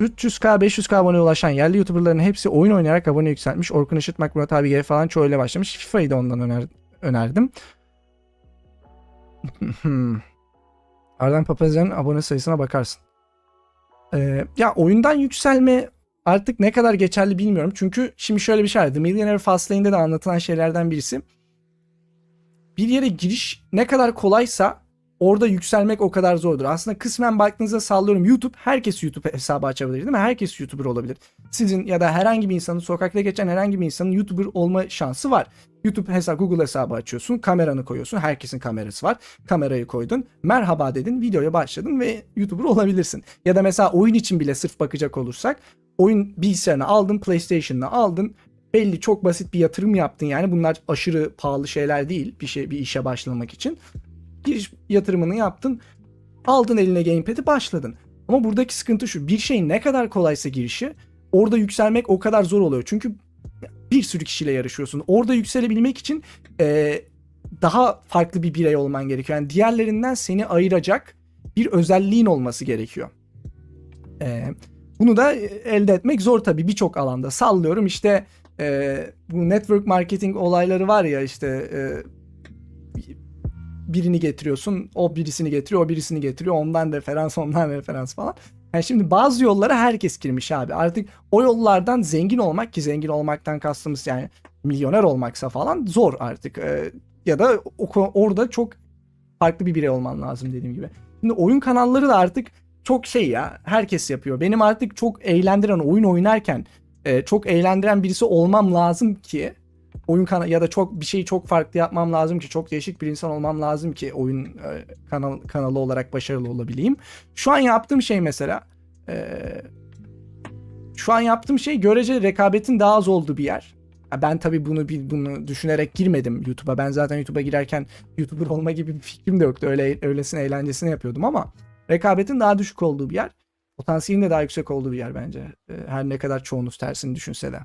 300k 500k aboneye ulaşan yerli YouTuber'ların hepsi oyun oynayarak abone yükseltmiş. Orkun Işıtmak, Murat abi gibi falan çoğuyla başlamış. FIFA'yı da ondan öner önerdim. Ardan Papazyan'ın abone sayısına bakarsın. Ee, ya oyundan yükselme artık ne kadar geçerli bilmiyorum. Çünkü şimdi şöyle bir şey var. The Millionaire Fastlane'de de anlatılan şeylerden birisi. Bir yere giriş ne kadar kolaysa orada yükselmek o kadar zordur. Aslında kısmen baktığınızda sallıyorum YouTube herkes YouTube hesabı açabilir değil mi? Herkes YouTuber olabilir. Sizin ya da herhangi bir insanın sokakta geçen herhangi bir insanın YouTuber olma şansı var. YouTube hesabı Google hesabı açıyorsun. Kameranı koyuyorsun. Herkesin kamerası var. Kamerayı koydun. Merhaba dedin. Videoya başladın ve YouTuber olabilirsin. Ya da mesela oyun için bile sırf bakacak olursak oyun bilgisayarını aldın, PlayStation'ını aldın. Belli çok basit bir yatırım yaptın yani. Bunlar aşırı pahalı şeyler değil bir şey bir işe başlamak için. Giriş yatırımını yaptın. Aldın eline gamepad'i başladın. Ama buradaki sıkıntı şu. Bir şeyin ne kadar kolaysa girişi orada yükselmek o kadar zor oluyor. Çünkü bir sürü kişiyle yarışıyorsun. Orada yükselebilmek için eee, daha farklı bir birey olman gerekiyor. Yani diğerlerinden seni ayıracak bir özelliğin olması gerekiyor. Eee, bunu da elde etmek zor tabii birçok alanda. Sallıyorum işte eee, bu network marketing olayları var ya işte eee, birini getiriyorsun, o birisini getiriyor, o birisini getiriyor, ondan referans, ondan referans falan. Yani şimdi bazı yollara herkes girmiş abi. Artık o yollardan zengin olmak ki zengin olmaktan kastımız yani milyoner olmaksa falan zor artık. Ee, ya da orada çok farklı bir birey olman lazım dediğim gibi. Şimdi oyun kanalları da artık çok şey ya herkes yapıyor. Benim artık çok eğlendiren oyun oynarken e, çok eğlendiren birisi olmam lazım ki oyun kanal ya da çok bir şeyi çok farklı yapmam lazım ki çok değişik bir insan olmam lazım ki oyun e, kanal kanalı olarak başarılı olabileyim. Şu an yaptığım şey mesela e, şu an yaptığım şey görece rekabetin daha az olduğu bir yer. Ben tabii bunu bir- bunu düşünerek girmedim YouTube'a. Ben zaten YouTube'a girerken YouTuber olma gibi bir fikrim de yoktu. Öyle öylesine eğlencesine yapıyordum ama rekabetin daha düşük olduğu bir yer. Potansiyelin de daha yüksek olduğu bir yer bence. E, Her ne kadar çoğunuz tersini düşünse de.